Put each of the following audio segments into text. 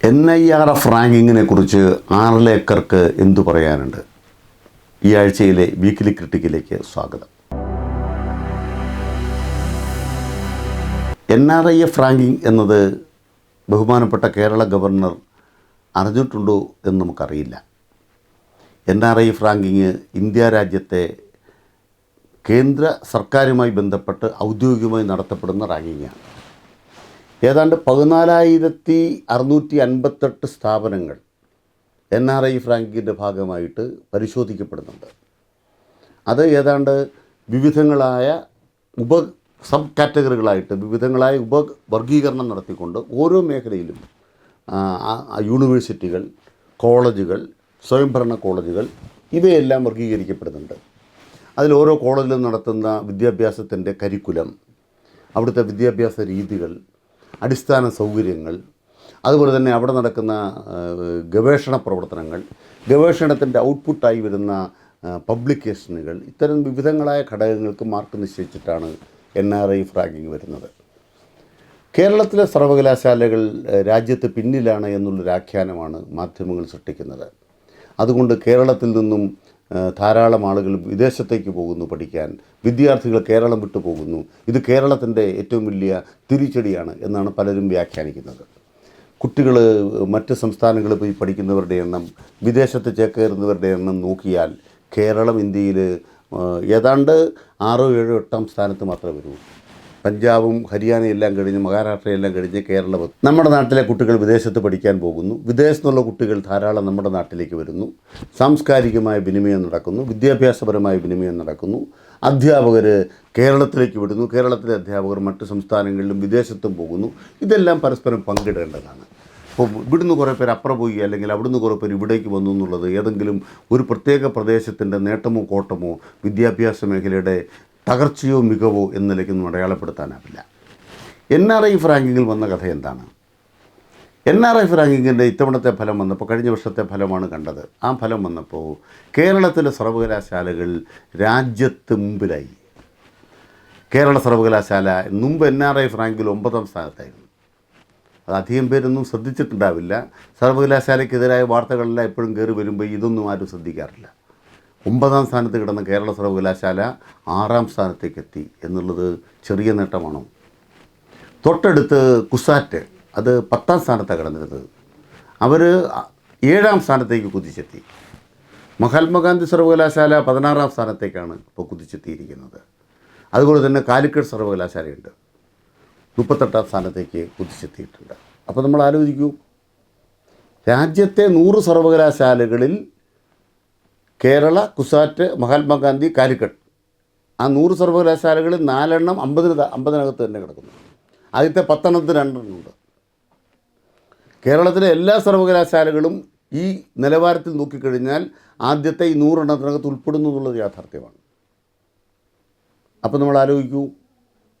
N I R F റാങ്കിങ്ങിനെ കുറിച്ച് ആറിലേക്കർക്ക് എന്തു പറയാനുണ്ട്? ഈ ആഴ്ചയിലെ വീക്കിലി ക്രിട്ടിക്കിലേക്ക് സ്വാഗതം. N R I F ranking എന്നത് ബഹുമാനപ്പെട്ട കേരള ഗവർണർ അറിഞ്ഞിട്ടുണ്ടോ എന്ന് നമുക്കറിയില്ല. N R I F ranking India രാജ്യത്തെ കേന്ദ്ര സർക്കാരുമായി ബന്ധപ്പെട്ട് ഔദ്യോഗികമായി നടത്തപ്പെടുന്ന റാങ്കിങ്ങാണ് ഏതാണ്ട് പതിനാലായിരത്തി അറുന്നൂറ്റി അൻപത്തെട്ട് സ്ഥാപനങ്ങൾ എൻ ആർ ഐ ഫ്രാങ്കിന്റെ ഭാഗമായിട്ട് പരിശോധിക്കപ്പെടുന്നുണ്ട്. അത് ഏതാണ്ട് വിവിധങ്ങളായ ഉപ സബ് കാറ്റഗറികളായിട്ട് വിവിധങ്ങളായ ഉപവർഗീകരണം നടത്തിക്കൊണ്ട് ഓരോ മേഖലയിലും യൂണിവേഴ്സിറ്റികൾ കോളേജുകൾ സ്വയംഭരണ കോളേജുകൾ ഇവയെല്ലാം വർഗീകരിക്കപ്പെടുന്നുണ്ട്. അതിൽ ഓരോ കോളേജിലും നടത്തുന്ന വിദ്യാഭ്യാസത്തിന്റെ കരിക്കുലം അവിടുത്തെ വിദ്യാഭ്യാസ രീതികൾ അടിസ്ഥാന സൗകര്യങ്ങൾ അതുപോലെ തന്നെ അവിടെ നടക്കുന്ന ഗവേഷണ പ്രവർത്തനങ്ങൾ ഗവേഷണത്തിന്റെ ഔട്ട്പുട്ടായി വരുന്ന പബ്ലിക്കേഷനുകൾ ഇത്തരം വിവിധങ്ങളായ ഘടകങ്ങൾക്ക് മാർക്ക് നിശ്ചയിച്ചിട്ടാണ് എൻ ആർ ഐ ഫ്രാഗിങ് വരുന്നത്. കേരളത്തിലെ സർവകലാശാലകൾ രാജ്യത്ത് പിന്നിലാണ് എന്നുള്ളൊരു ആഖ്യാനമാണ് മാധ്യമങ്ങൾ സൃഷ്ടിക്കുന്നത്. അതുകൊണ്ട് കേരളത്തിൽ നിന്നും ധാരാളം ആളുകൾ വിദേശത്തേക്ക് പോകുന്നു പഠിക്കാൻ. വിദ്യാർത്ഥികൾ കേരളം വിട്ടു പോകുന്നു. ഇത് കേരളത്തിന്റെ ഏറ്റവും വലിയ തിരിച്ചടിയാണ് എന്നാണ് പലരും വ്യാഖ്യാനിക്കുന്നത്. കുട്ടികൾ മറ്റ് സംസ്ഥാനങ്ങളിൽ പോയി പഠിക്കുന്നവരുടെ എണ്ണം വിദേശത്ത് ചേക്കേറുന്നവരുടെ എണ്ണം നോക്കിയാൽ കേരളം ഇന്ത്യയിൽ ഏതാണ്ട് ആറോ ഏഴോ എട്ടാം സ്ഥാനത്ത് മാത്രമേ വരൂ പഞ്ചാബും ഹരിയാനയും എല്ലാം കഴിഞ്ഞ് മഹാരാഷ്ട്രയെല്ലാം കഴിഞ്ഞ് കേരളം. നമ്മുടെ നാട്ടിലെ കുട്ടികൾ വിദേശത്ത് പഠിക്കാൻ പോകുന്നു. വിദേശത്തുനിന്നുള്ള കുട്ടികൾ ധാരാളം നമ്മുടെ നാട്ടിലേക്ക് വരുന്നു. സാംസ്കാരികമായ വിനിമയം നടക്കുന്നു. വിദ്യാഭ്യാസപരമായ വിനിമയം നടക്കുന്നു. അധ്യാപകർ കേരളത്തിലേക്ക് വിടുന്നു. കേരളത്തിലെ അധ്യാപകർ മറ്റ് സംസ്ഥാനങ്ങളിലും വിദേശത്തും പോകുന്നു. ഇതെല്ലാം പരസ്പരം പങ്കിടേണ്ടതാണ്. അപ്പോൾ ഇവിടുന്ന് കുറേ പേര് അപ്പുറം പോയി അല്ലെങ്കിൽ അവിടുന്ന് കുറേ പേര് ഇവിടേക്ക് വന്നു എന്നുള്ളത് ഏതെങ്കിലും ഒരു പ്രത്യേക പ്രദേശത്തിന്റെ നേട്ടമോ കോട്ടമോ വിദ്യാഭ്യാസ മേഖലയുടെ തകർച്ചയോ മികവോ എന്ന നിലയ്ക്കൊന്നും അടയാളപ്പെടുത്താനാവില്ല. എൻ ആർ ഐ ഫ്രാങ്കിങ്ങിൽ വന്ന കഥ എന്താണ്? എൻ ആർ ഐ ഫ്രാങ്കിങ്ങിന്റെ ഇത്തവണത്തെ ഫലം വന്നപ്പോൾ കഴിഞ്ഞ വർഷത്തെ ഫലമാണ് കണ്ടത്. ആ ഫലം വന്നപ്പോൾ കേരളത്തിലെ സർവകലാശാലകൾ രാജ്യത്ത് മുമ്പിലായി. കേരള സർവകലാശാല മുമ്പ് എൻ ആർ ഐ ഫ്രാങ്കിൽ ഒമ്പതാം സ്ഥാനത്തായിരുന്നു. അത് അധികം പേരൊന്നും ശ്രദ്ധിച്ചിട്ടുണ്ടാവില്ല. സർവകലാശാലയ്ക്കെതിരായ വാർത്തകളെല്ലാം എപ്പോഴും കയറി വരുമ്പോൾ ഇതൊന്നും ആരും ശ്രദ്ധിക്കാറില്ല. ഒമ്പതാം സ്ഥാനത്ത് കിടന്ന കേരള സർവകലാശാല ആറാം സ്ഥാനത്തേക്ക് എത്തി എന്നുള്ളത് ചെറിയ നേട്ടമാണോ? തൊട്ടടുത്ത് കുസാറ്റ് അത് പത്താം സ്ഥാനത്താണ് കിടന്നിരുന്നത്. അവർ ഏഴാം സ്ഥാനത്തേക്ക് കുതിച്ചെത്തി. മഹാത്മാഗാന്ധി സർവകലാശാല പതിനാറാം സ്ഥാനത്തേക്കാണ് ഇപ്പോൾ കുതിച്ചെത്തിയിരിക്കുന്നത്. അതുപോലെ തന്നെ കാലിക്കറ്റ് സർവകലാശാലയുണ്ട്. മുപ്പത്തെട്ടാം സ്ഥാനത്തേക്ക് കുതിച്ചെത്തിയിട്ടുണ്ട്. അപ്പോൾ നമ്മൾ ആലോചിക്കൂ. രാജ്യത്തെ നൂറ് സർവകലാശാലകളിൽ കേരള കുസാറ്റ് മഹാത്മാഗാന്ധി കാലിക്കറ്റ് ആ നൂറ് സർവകലാശാലകളിൽ നാലെണ്ണം അമ്പതിന് അമ്പതിനകത്ത് തന്നെ കിടക്കുന്നു. ആദ്യത്തെ പത്തെണ്ണത്തിന് രണ്ടെണ്ണമുണ്ട് കേരളത്തിലെ എല്ലാ സർവകലാശാലകളും ഈ നിലവാരത്തിൽ നോക്കിക്കഴിഞ്ഞാൽ ആദ്യത്തെ ഈ നൂറെണ്ണത്തിനകത്ത് ഉൾപ്പെടുന്നു എന്നുള്ളത് യാഥാർത്ഥ്യമാണ്. അപ്പോൾ നമ്മൾ ആലോചിക്കൂ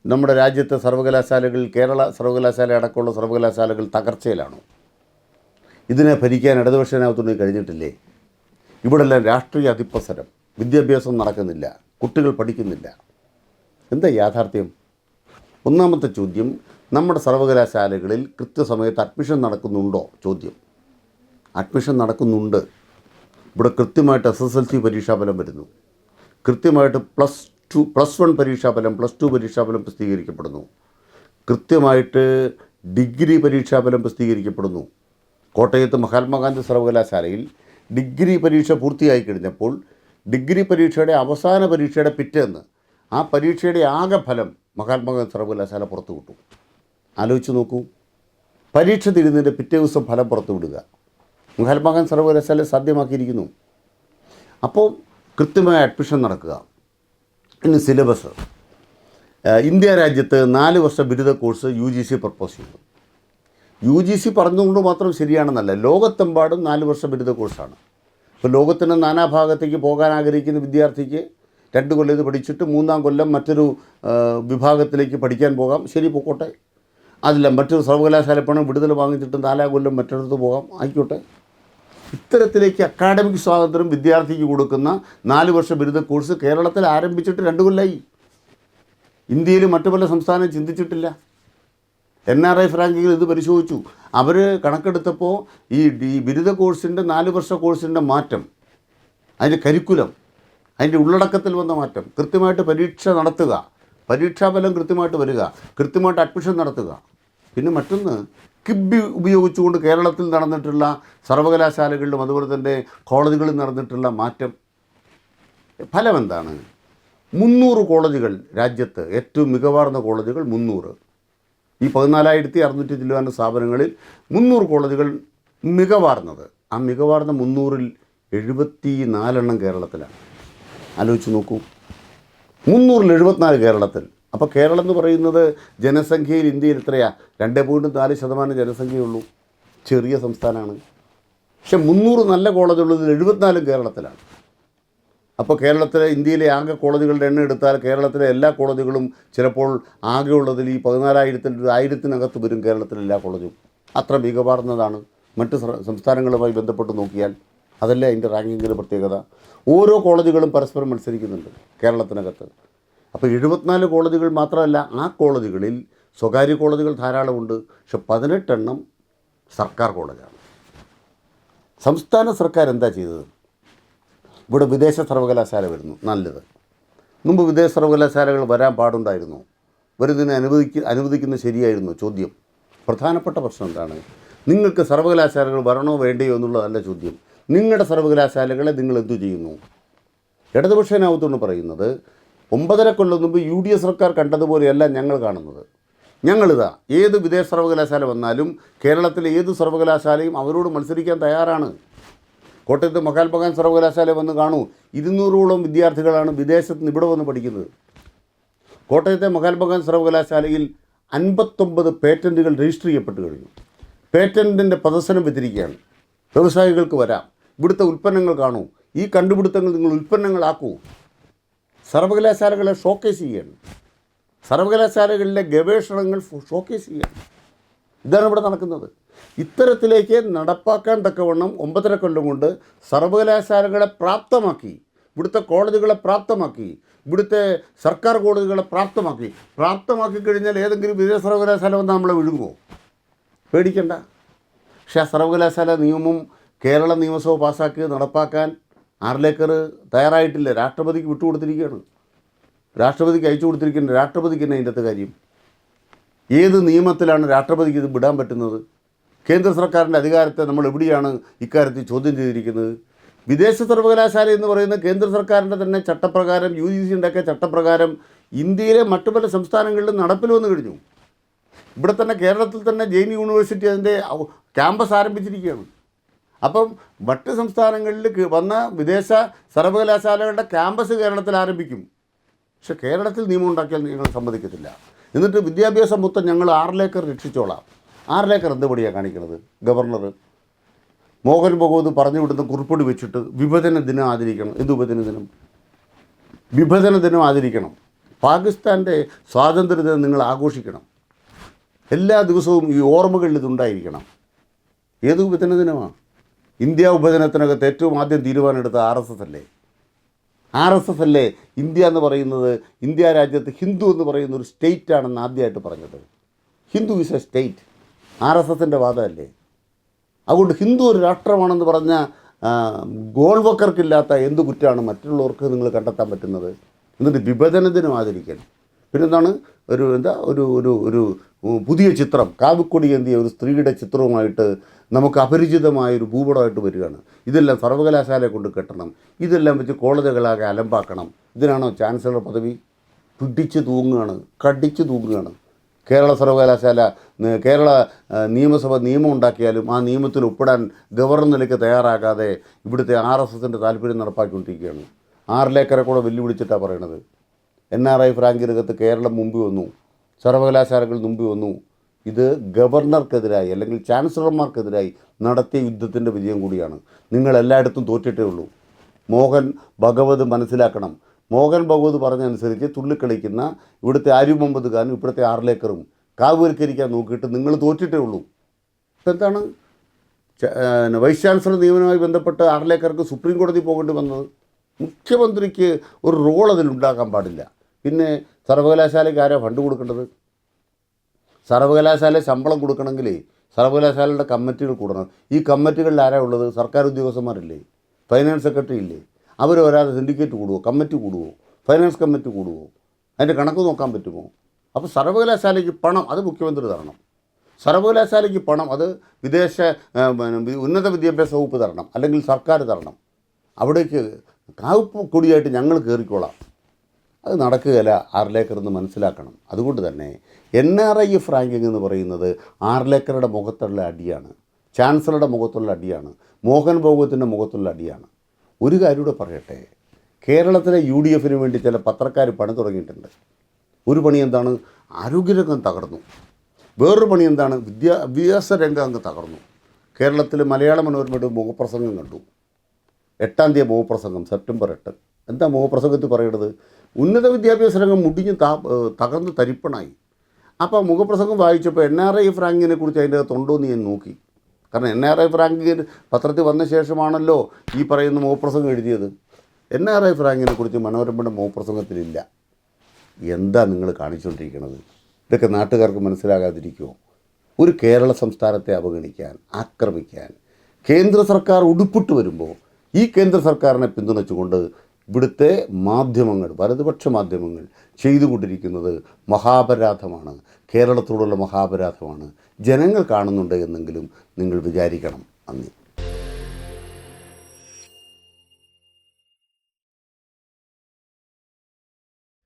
നമ്മുടെ രാജ്യത്തെ സർവകലാശാലകളിൽ കേരള സർവകലാശാല അടക്കമുള്ള സർവകലാശാലകൾ തകർച്ചയിലാണോ? ഇതിനെ ഭരിക്കാൻ ഇടതുപക്ഷനകത്തുണ്ടെങ്കിൽ കഴിഞ്ഞിട്ടില്ലേ? ഇവിടെല്ലാം രാഷ്ട്രീയ അതിപ്രസരം വിദ്യാഭ്യാസം നടക്കുന്നില്ല. കുട്ടികൾ പഠിക്കുന്നില്ല. എന്താ യാഥാർത്ഥ്യം? ഒന്നാമത്തെ ചോദ്യം നമ്മുടെ സർവകലാശാലകളിൽ കൃത്യസമയത്ത് അഡ്മിഷൻ നടക്കുന്നുണ്ടോ? ചോദ്യം. അഡ്മിഷൻ നടക്കുന്നുണ്ട്. ഇവിടെ കൃത്യമായിട്ട് എസ് എസ് എൽ സി പരീക്ഷാഫലം വരുന്നു. കൃത്യമായിട്ട് പ്ലസ് ടു പ്ലസ് വൺ പരീക്ഷാഫലം പ്ലസ് ടു പരീക്ഷാഫലം പ്രസിദ്ധീകരിക്കപ്പെടുന്നു. കൃത്യമായിട്ട് ഡിഗ്രി പരീക്ഷാഫലം പ്രസിദ്ധീകരിക്കപ്പെടുന്നു. കോട്ടയത്ത് മഹാത്മാഗാന്ധി സർവകലാശാലയിൽ ഡിഗ്രി പരീക്ഷ പൂർത്തിയായി കഴിഞ്ഞപ്പോൾ ഡിഗ്രി പരീക്ഷയുടെ അവസാന പരീക്ഷയുടെ പിറ്റേന്ന് ആ പരീക്ഷയുടെ ആകെ ഫലം മഹാത്മാഗാന്ധി സർവകലാശാല പുറത്തുവിട്ടു ആലോചിച്ച് നോക്കൂ. പരീക്ഷ തിരുന്നതിന്റെ പിറ്റേ ദിവസം ഫലം പുറത്തു വിടുക. മഹാത്മാഗാന്ധി സർവകലാശാല സാധ്യമാക്കിയിരിക്കുന്നു. അപ്പോൾ കൃത്യമായ അഡ്മിഷൻ നടക്കുക. ഇനി സിലബസ്. ഇന്ത്യ രാജ്യത്ത് നാല് വർഷ ബിരുദ course U G C propose ചെയ്തു യു ജി സി പറഞ്ഞുകൊണ്ട് മാത്രം ശരിയാണെന്നല്ല. ലോകത്തെമ്പാടും നാല് വർഷ ബിരുദ കോഴ്സാണ്. ഇപ്പോൾ ലോകത്തിന്റെ നാനാഭാഗത്തേക്ക് പോകാൻ ആഗ്രഹിക്കുന്ന വിദ്യാർത്ഥിക്ക് രണ്ട് കൊല്ലം ഇത് പഠിച്ചിട്ട് മൂന്നാം കൊല്ലം മറ്റൊരു വിഭാഗത്തിലേക്ക് പഠിക്കാൻ പോകാം. ശരി പോക്കോട്ടെ. അതില്ല മറ്റൊരു സർവകലാശാല പണം വിടുതൽ വാങ്ങിച്ചിട്ട് നാലാം കൊല്ലം മറ്റൊരിടത്ത് പോകാം. ആയിക്കോട്ടെ. ഇത്തരത്തിലേക്ക് അക്കാഡമിക് സ്വാതന്ത്ര്യം വിദ്യാർത്ഥിക്ക് കൊടുക്കുന്ന നാല് വർഷ ബിരുദ കോഴ്സ് കേരളത്തിൽ ആരംഭിച്ചിട്ട് രണ്ട് കൊല്ലമായി ഇന്ത്യയിൽ മറ്റു പല സംസ്ഥാനം ചിന്തിച്ചിട്ടില്ല. എൻ ആർ ഐ ഫ്രാങ്കിങ്ങിൽ ഇത് പരിശോധിച്ചു. അവർ കണക്കെടുത്തപ്പോൾ ഈ ഡി ബിരുദ കോഴ്സിന്റെ നാല് വർഷ കോഴ്സിന്റെ മാറ്റം അതിന്റെ കരിക്കുലം അതിന്റെ ഉള്ളടക്കത്തിൽ വന്ന മാറ്റം കൃത്യമായിട്ട് പരീക്ഷ നടത്തുക. പരീക്ഷാഫലം കൃത്യമായിട്ട് വരിക കൃത്യമായിട്ട് അഡ്മിഷൻ നടത്തുക. പിന്നെ മറ്റൊന്ന് കിബി ഉപയോഗിച്ചുകൊണ്ട് കേരളത്തിൽ നടന്നിട്ടുള്ള സർവകലാശാലകളിലും അതുപോലെ തന്നെ കോളേജുകളിൽ നടന്നിട്ടുള്ള മാറ്റം. ഫലം എന്താണ് മുന്നൂറ് കോളേജുകൾ രാജ്യത്ത് ഏറ്റവും മികവാർന്ന കോളേജുകൾ മുന്നൂറ്. ഈ പതിനാലായിരത്തി അറുന്നൂറ്റി ചില്ലുവാന്റെ സ്ഥാപനങ്ങളിൽ മുന്നൂറ് കോളേജുകൾ മികവാർന്നത്. ആ മികവാർന്ന മുന്നൂറിൽ എഴുപത്തി നാലെണ്ണം കേരളത്തിലാണ്. ആലോചിച്ച് നോക്കൂ. മുന്നൂറിൽ എഴുപത്തിനാല് കേരളത്തിൽ. അപ്പോൾ കേരളം എന്ന് പറയുന്നത് ജനസംഖ്യയിൽ ഇന്ത്യയിൽ എത്രയാണ് രണ്ട് പോയിന്റ് നാല് ശതമാനം ജനസംഖ്യയുള്ളൂ ചെറിയ സംസ്ഥാനമാണ്. പക്ഷെ മുന്നൂറ് നല്ല കോളേജുള്ളതിൽ എഴുപത്തിനാലും കേരളത്തിലാണ്. അപ്പോൾ കേരളത്തിലെ ഇന്ത്യയിലെ ആകെ കോളേജുകളുടെ എണ്ണം എടുത്താൽ കേരളത്തിലെ എല്ലാ കോളേജുകളും ചിലപ്പോൾ ആകെയുള്ളതിൽ ഈ പതിനാലായിരത്തിൽ ആയിരത്തിനകത്ത് വരും കേരളത്തിലെ എല്ലാ കോളേജും അത്ര മികവാർന്നതാണ്. മറ്റ് സംസ്ഥാനങ്ങളുമായി ബന്ധപ്പെട്ട് നോക്കിയാൽ അതല്ല അതിന്റെ റാങ്കിങ്ങിന്റെ പ്രത്യേകത? ഓരോ കോളേജുകളും പരസ്പരം മത്സരിക്കുന്നുണ്ട് കേരളത്തിനകത്ത്. അപ്പോൾ എഴുപത്തിനാല് കോളേജുകൾ മാത്രമല്ല ആ കോളേജുകളിൽ സ്വകാര്യ കോളേജുകൾ ധാരാളമുണ്ട്. പക്ഷെ പതിനെട്ടെണ്ണം സർക്കാർ കോളേജാണ് സംസ്ഥാന സർക്കാർ എന്താ ചെയ്തത്? ഇവിടെ വിദേശ സർവകലാശാല വരുന്നു. നല്ലത്. മുമ്പ് വിദേശ സർവകലാശാലകൾ വരാൻ പാടുണ്ടായിരുന്നു. വരുന്നതിനെ അനുവദിക്ക അനുവദിക്കുന്നത് ശരിയായിരുന്നു ചോദ്യം. പ്രധാനപ്പെട്ട പ്രശ്നം എന്താണ്? നിങ്ങൾക്ക് സർവകലാശാലകൾ വരണോ വേണ്ടയോ എന്നുള്ളതല്ല ചോദ്യം. നിങ്ങളുടെ സർവകലാശാലകളെ നിങ്ങൾ എന്തു ചെയ്യുന്നു? ഇടതുപക്ഷനാവത്തോണ്ട് പറയുന്നത് ഒമ്പതര കൊല്ലം മുമ്പ് യു ഡി എഫ് സർക്കാർ കണ്ടതുപോലെയല്ല ഞങ്ങൾ കാണുന്നത്. ഞങ്ങളിതാ ഏത് വിദേശ സർവകലാശാല വന്നാലും കേരളത്തിലെ ഏത് സർവകലാശാലയും അവരോട് മത്സരിക്കാൻ തയ്യാറാണ്. കോട്ടയത്ത് മഹാത്മാഗാന്ധി സർവകലാശാല വന്ന് കാണൂ. ഇരുന്നൂറോളം വിദ്യാർത്ഥികളാണ് വിദേശത്ത് നിന്ന് ഇവിടെ വന്ന് പഠിക്കുന്നത്. കോട്ടയത്തെ മഹാത്മാഗാന്ധി സർവകലാശാലയിൽ അൻപത്തൊമ്പത് പേറ്റന്റുകൾ രജിസ്റ്റർ ചെയ്യപ്പെട്ട് കഴിഞ്ഞു. പേറ്റന്റിന്റെ പ്രദർശനം വെച്ചിരിക്കുകയാണ്. വ്യവസായികൾക്ക് വരാം. ഇവിടുത്തെ ഉൽപ്പന്നങ്ങൾ കാണൂ. ഈ കണ്ടുപിടുത്തങ്ങൾ നിങ്ങൾ ഉൽപ്പന്നങ്ങളാക്കൂ. സർവകലാശാലകളെ ഷോക്കേസ് ചെയ്യണം. സർവകലാശാലകളിലെ ഗവേഷണങ്ങൾ ഷോക്കേസ് ചെയ്യണം. ഇതാണ് ഇവിടെ നടക്കുന്നത്. ഇത്തരത്തിലേക്ക് നടപ്പാക്കാൻ തക്കവണ്ണം ഒമ്പതര കൊല്ലം കൊണ്ട് സർവകലാശാലകളെ പ്രാപ്തമാക്കി ഇവിടുത്തെ കോളേജുകളെ പ്രാപ്തമാക്കി ഇവിടുത്തെ സർക്കാർ കോളേജുകളെ പ്രാപ്തമാക്കി. പ്രാപ്തമാക്കി കഴിഞ്ഞാൽ ഏതെങ്കിലും വിദേശ സർവകലാശാല വന്നാൽ നമ്മളെ വിഴുങ്ങുമോ പേടിക്കണ്ട. പക്ഷേ ആ സർവകലാശാല നിയമം കേരള നിയമസഭ പാസ്സാക്കി നടപ്പാക്കാൻ ആർലേക്കർ തയ്യാറായിട്ടില്ല. രാഷ്ട്രപതിക്ക് വിട്ടുകൊടുത്തിരിക്കുകയാണ്. രാഷ്ട്രപതിക്ക് അയച്ചു കൊടുത്തിരിക്കുന്നത് രാഷ്ട്രപതിക്ക് തന്നെ അതിന്റെ അകത്ത് കാര്യം. ഏത് നിയമത്തിലാണ് രാഷ്ട്രപതിക്ക് ഇത് വിടാൻ പറ്റുന്നത്? കേന്ദ്ര സർക്കാരിന്റെ അധികാരത്തെ നമ്മൾ എവിടെയാണ് ഇക്കാര്യത്തിൽ ചോദ്യം ചെയ്തിരിക്കുന്നത്? വിദേശ സർവകലാശാല എന്ന് പറയുന്ന കേന്ദ്ര സർക്കാരിന്റെ തന്നെ ചട്ടപ്രകാരം യു ജി സി ഉണ്ടാക്കിയ ചട്ടപ്രകാരം ഇന്ത്യയിലെ മറ്റു പല സംസ്ഥാനങ്ങളിലും നടപ്പിൽ വന്നു കഴിഞ്ഞു. ഇവിടെ തന്നെ കേരളത്തിൽ തന്നെ ജെയിൻ യൂണിവേഴ്സിറ്റി അതിന്റെ ക്യാമ്പസ് ആരംഭിച്ചിരിക്കുകയാണ്. അപ്പം മറ്റ് സംസ്ഥാനങ്ങളിൽ വന്ന വിദേശ സർവകലാശാലകളുടെ ക്യാമ്പസ് കേരളത്തിൽ ആരംഭിക്കും. പക്ഷെ കേരളത്തിൽ നിയമം ഉണ്ടാക്കിയാൽ ഞങ്ങൾ സമ്മതിക്കത്തില്ല. എന്നിട്ട് വിദ്യാഭ്യാസം മൊത്തം ഞങ്ങൾ ആറിലേക്കർ രക്ഷിച്ചോളാം. ആറിലേക്കർ റദ്ദുപടിയാണ് പടിയാണ് കാണിക്കുന്നത് ഗവർണർ. മോഹൻ ഭഗവത് പറഞ്ഞു വിടുന്ന കുറിപ്പൊടി വെച്ചിട്ട് വിഭജന ദിനം ആചരിക്കണം. എന്ത് വിഭജന ദിനം? വിഭജന ദിനം ആചരിക്കണം. പാകിസ്ഥാന്റെ സ്വാതന്ത്ര്യ ദിനം നിങ്ങൾ ആഘോഷിക്കണം. എല്ലാ ദിവസവും ഈ ഓർമ്മകളിൽ ഇതുണ്ടായിരിക്കണം ഏത് വിഭജന ദിനമാണ് ഇന്ത്യ വിഭജനത്തിനകത്ത് ഏറ്റവും ആദ്യം തീരുമാനമെടുത്ത ആർ എസ് എസ് അല്ലേ? ആർ എസ് എസ് അല്ലേ ഇന്ത്യ എന്ന് പറയുന്നത്? ഇന്ത്യ രാജ്യത്ത് ഹിന്ദു എന്ന് പറയുന്ന ഒരു സ്റ്റേറ്റ് ആണെന്ന് ആദ്യമായിട്ട് പറഞ്ഞത്. Hindu is a state. R S എസിന്റെ വാദമല്ലേ? അതുകൊണ്ട് ഹിന്ദു ഒരു രാഷ്ട്രമാണെന്ന് പറഞ്ഞ ഗോൾവക്കർക്കില്ലാത്ത എന്ത് കുറ്റമാണ് മറ്റുള്ളവർക്ക് നിങ്ങൾ കണ്ടെത്താൻ പറ്റുന്നത്? എന്നിട്ട് വിഭജനത്തിനും ആദരിക്കണം പിന്നെന്താണ്? ഒരു എന്താ ഒരു ഒരു ഒരു പുതിയ ചിത്രം. കാവിക്കൊടി എന്തിയ ഒരു സ്ത്രീയുടെ ചിത്രവുമായിട്ട് നമുക്ക് അപരിചിതമായ ഒരു ഭൂപടമായിട്ട് വരികയാണ്. ഇതെല്ലാം സർവകലാശാലയെ കൊണ്ട് കെട്ടണം. ഇതെല്ലാം വെച്ച് കോളേജുകളാകെ അലമ്പാക്കണം. ഇതിനാണോ ചാൻസലർ പദവി? പിടിച്ച് തൂങ്ങുകയാണ്. കടിച്ച് തൂങ്ങുകയാണ്. കേരള സർവകലാശാല കേരള നിയമസഭ നിയമം ഉണ്ടാക്കിയാലും ആ നിയമത്തിൽ ഒപ്പിടാൻ ഗവർണറിലേക്ക് തയ്യാറാകാതെ ഇവിടുത്തെ ആർ എസ് എസിന്റെ താല്പര്യം നടപ്പാക്കിക്കൊണ്ടിരിക്കുകയാണ്. ആറിലേക്കരെ കൂടെ വെല്ലുവിളിച്ചിട്ടാണ് പറയണത്. എൻ ആർ ഐ ഫ്രാങ്കിനകത്ത് കേരളം മുമ്പിൽ വന്നു. സർവകലാശാലകൾ മുമ്പിൽ വന്നു. ഇത് ഗവർണർക്കെതിരായി അല്ലെങ്കിൽ ചാൻസലർമാർക്കെതിരായി നടത്തിയ യുദ്ധത്തിന്റെ വിജയം കൂടിയാണ്. നിങ്ങൾ എല്ലായിടത്തും തോറ്റിട്ടേ ഉള്ളൂ. മോഹൻ ഭഗവത് മനസ്സിലാക്കണം. മോഹൻ ഭഗവത് പറഞ്ഞനുസരിച്ച് തുള്ളിക്കളിക്കുന്ന ഇവിടുത്തെ ആര്യ മുഹമ്മദ് ഖാനും ഇവിടുത്തെ ആറിലേക്കറും കാവുകരിക്കാൻ നോക്കിയിട്ട് നിങ്ങൾ തോറ്റിട്ടേ ഉള്ളൂ. ഇപ്പം എന്താണ് വൈസ് ചാൻസലർ നിയമനവുമായി ബന്ധപ്പെട്ട് ആറിലേക്കർക്ക് സുപ്രീം കോടതി പോകേണ്ടി വന്നത്? മുഖ്യമന്ത്രിക്ക് ഒരു റോൾ അതിലുണ്ടാക്കാൻ പാടില്ല. പിന്നെ സർവകലാശാലയ്ക്ക് ആരാ ഫണ്ട് കൊടുക്കേണ്ടത്? സർവകലാശാല ശമ്പളം കൊടുക്കണമെങ്കിൽ സർവകലാശാലയുടെ കമ്മിറ്റികൾ കൂടണം. ഈ കമ്മിറ്റികളിൽ ആരാ ഉള്ളത്? സർക്കാർ ഉദ്യോഗസ്ഥന്മാരില്ലേ ഫൈനാൻസ് സെക്രട്ടറി ഇല്ലേ? അവർ വരാതെ സിൻഡിക്കേറ്റ് കൂടുമോ കമ്മിറ്റി കൂടുമോ ഫൈനാൻസ് കമ്മിറ്റി കൂടുമോ അതിന്റെ കണക്ക് നോക്കാൻ പറ്റുമോ? അപ്പോൾ സർവകലാശാലയ്ക്ക് പണം അത് മുഖ്യമന്ത്രി തരണം. സർവകലാശാലയ്ക്ക് പണം അത് വിദേശ ഉന്നത വിദ്യാഭ്യാസ വകുപ്പ് തരണം. അല്ലെങ്കിൽ സർക്കാർ തരണം. അവിടേക്ക് കാവ് കൊടിയായിട്ട് ഞങ്ങൾ കയറിക്കോളാം അത് നടക്കുകയില്ല ആറിലേക്കർ എന്ന് മനസ്സിലാക്കണം. അതുകൊണ്ട് തന്നെ N R I F ranking എന്ന് പറയുന്നത് ആറിലേക്കറുടെ മുഖത്തുള്ള അടിയാണ്. ചാൻസലറുടെ മുഖത്തുള്ള അടിയാണ്. മോഹൻ ഭോഗത്തിന്റെ മുഖത്തുള്ള അടിയാണ്. ഒരു കാര്യം കൂടെ പറയട്ടെ. കേരളത്തിലെ യു ഡി എഫിന് വേണ്ടി ചില പത്രക്കാർ പണി തുടങ്ങിയിട്ടുണ്ട്. ഒരു പണി എന്താണ്? ആരോഗ്യരംഗം തകർന്നു. വേറൊരു പണി എന്താണ്? വിദ്യാഭ്യാസ രംഗം അങ്ങ് തകർന്നു. കേരളത്തിൽ മലയാള മനോരമയുടെ മുഖപ്രസംഗം കണ്ടു. എട്ടാം തീയതി മുഖപ്രസംഗം സെപ്റ്റംബർ എട്ട്. എന്താ മുഖപ്രസംഗത്തിൽ പറയുന്നത് ഉന്നത വിദ്യാഭ്യാസ രംഗം മുടിഞ്ഞ് തകർന്ന് തരിപ്പണായി. അപ്പോൾ മുഖപ്രസംഗം വായിച്ചപ്പോൾ എൻ ആർ ഐ ഫ്രാങ്കിനെ കുറിച്ച് അതിന്റെ തൊണ്ടോന്ന് ഞാൻ നോക്കി. കാരണം എൻ ആർ ഐ ഫ്രാങ്കിന് പത്രത്തിൽ വന്ന ശേഷമാണല്ലോ ഈ പറയുന്ന മോപ്രസംഗം എഴുതിയത്. എൻ ആർ ഐ ഫ്രാങ്കിനെ കുറിച്ച് മനോരമയുടെ മോപ്രസംഗത്തിലില്ല. എന്താ നിങ്ങൾ കാണിച്ചുകൊണ്ടിരിക്കുന്നത് ഇതൊക്കെ നാട്ടുകാർക്ക് മനസ്സിലാകാതിരിക്കുമോ ഒരു കേരള സംസ്ഥാനത്തെ അവഗണിക്കാൻ ആക്രമിക്കാൻ കേന്ദ്ര സർക്കാർ ഉടുപ്പിട്ട് വരുമ്പോൾ ഈ കേന്ദ്ര സർക്കാരിനെ പിന്തുണച്ചുകൊണ്ട് ഇവിടുത്തെ മാധ്യമങ്ങൾ വലതുപക്ഷ മാധ്യമങ്ങൾ ചെയ്തുകൊണ്ടിരിക്കുന്നത് മഹാപരാധമാണ്. കേരളത്തോടുള്ള മഹാപരാധമാണ്. ജനങ്ങൾ കാണുന്നുണ്ട് എന്നെങ്കിലും നിങ്ങൾ വിചാരിക്കണം. നന്ദി.